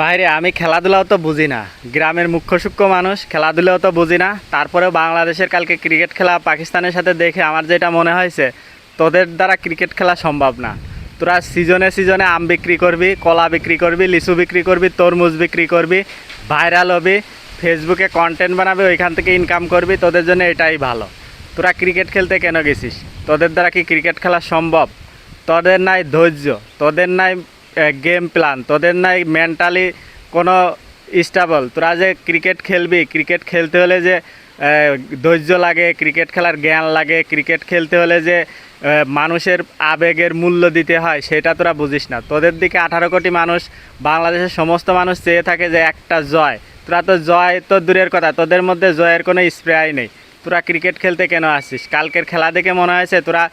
বাইরে, আমি খেলাধুলাও তো বুঝি না। গ্রামের মুখ্য সূক্ষ্ম মানুষ, খেলাধুলাও তো বুঝি না। তারপরেও বাংলাদেশের কালকে ক্রিকেট খেলা পাকিস্তানের সাথে দেখে আমার যেটা মনে হয়েছে, তোদের দ্বারা ক্রিকেট খেলা সম্ভব না। তোরা সিজনে সিজনে আম বিক্রি করবি, কলা বিক্রি করবি, লিচু বিক্রি করবি, তরমুজ বিক্রি করবি, ভাইরাল হবি, ফেসবুকে কন্টেন্ট বানাবি, ওইখান থেকে ইনকাম করবি, তোদের জন্য এটাই ভালো। তোরা ক্রিকেট খেলতে কেন গেছিস? তোদের দ্বারা কি ক্রিকেট খেলা সম্ভব? তোদের নাই ধৈর্য, তোদের নাই গেম প্ল্যান তোদের নাই মেন্টালি কোনো স্টাবল তোরা যে ক্রিকেট খেলবি ক্রিকেট খেলতে হলে যে ধৈর্য লাগে ক্রিকেট খেলার জ্ঞান লাগে ক্রিকেট খেলতে হলে যে মানুষের আবেগের মূল্য দিতে হয়, সেটা তোরা বুঝিস না। তোদের দিকে আঠারো কোটি মানুষ, বাংলাদেশের সমস্ত মানুষ চেয়ে থাকে যে একটা জয়। তোরা তো জয় তো দূরের কথা, তোদের মধ্যে জয়ের কোনো স্প্রেয়াই নেই। তোরা ক্রিকেট খেলতে কেন আসছিস? কালকের খেলা দেখে মনে হয়েছে তোরা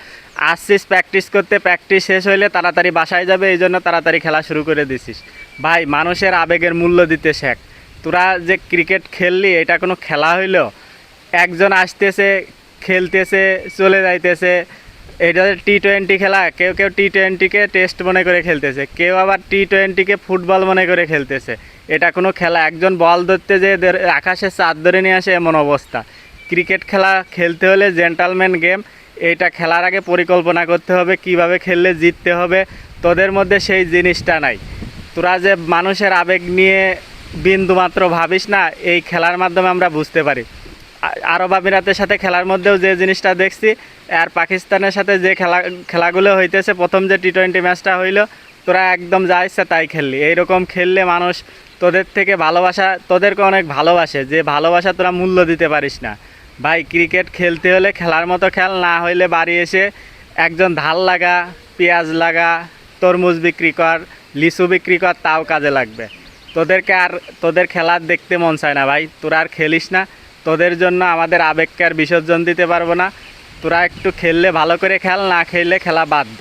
আসছিস প্র্যাকটিস করতে প্র্যাকটিস শেষ হইলে তাড়াতাড়ি বাসায় যাবে, এই জন্য তাড়াতাড়ি খেলা শুরু করে দিছিস। ভাই, মানুষের আবেগের মূল্য দিতে শেখ। তোরা যে ক্রিকেট খেললি, এটা কোনো খেলা হইল? একজন আসতেছে, খেলতেছে, চলে যাইতেছে। এটা টি টোয়েন্টি খেলা, কেউ কেউ টি টোয়েন্টিকে টেস্ট মনে করে খেলতেছে, কেউ আবার টি টোয়েন্টিকে ফুটবল মনে করে খেলতেছে। এটা কোনো খেলা, একজন বল ধরতে যে আকাশে চাঁদ ধরে নিয়ে আসে এমন অবস্থা। ক্রিকেট খেলা খেলতে হলে জেন্টালম্যান গেম এইটা খেলার আগে পরিকল্পনা করতে হবে, কীভাবে খেললে জিততে হবে, তোদের মধ্যে সেই জিনিসটা নাই। তোরা যে মানুষের আবেগ নিয়ে বিন্দুমাত্র ভাবিস না, এই খেলার মাধ্যমে আমরা বুঝতে পারি। আরব আমিরাতের সাথে খেলার মধ্যেও যে জিনিসটা দেখছি, আর পাকিস্তানের সাথে যে খেলা, খেলাগুলো হইতেছে, প্রথম যে টি টোয়েন্টি ম্যাচটা হইল, তোরা একদম যা ইচ্ছা তাই খেললি। এইরকম খেললে মানুষ তোদের থেকে ভালোবাসা, তোদেরকে অনেক ভালোবাসে, যে ভালোবাসা তোরা মূল্য দিতে পারিস না। ভাই ক্রিকেট খেলতে হলে খেলার মতো খেল না হইলে বাড়ি এসে একজন ধাল লাগা, পেঁয়াজ লাগা, তরমুজ বিক্রি কর, লিচু বিক্রি কর, তাও কাজে লাগবে। তোদেরকে আর, তোদের খেলার দেখতে মন চায় না ভাই। তোরা আর খেলিস না। তোদের জন্য আমাদের আবেগকে আর বিসর্জন দিতে পারব না। তোরা একটু খেললে ভালো করে খেল, না খেললে খেলা বাদ দে।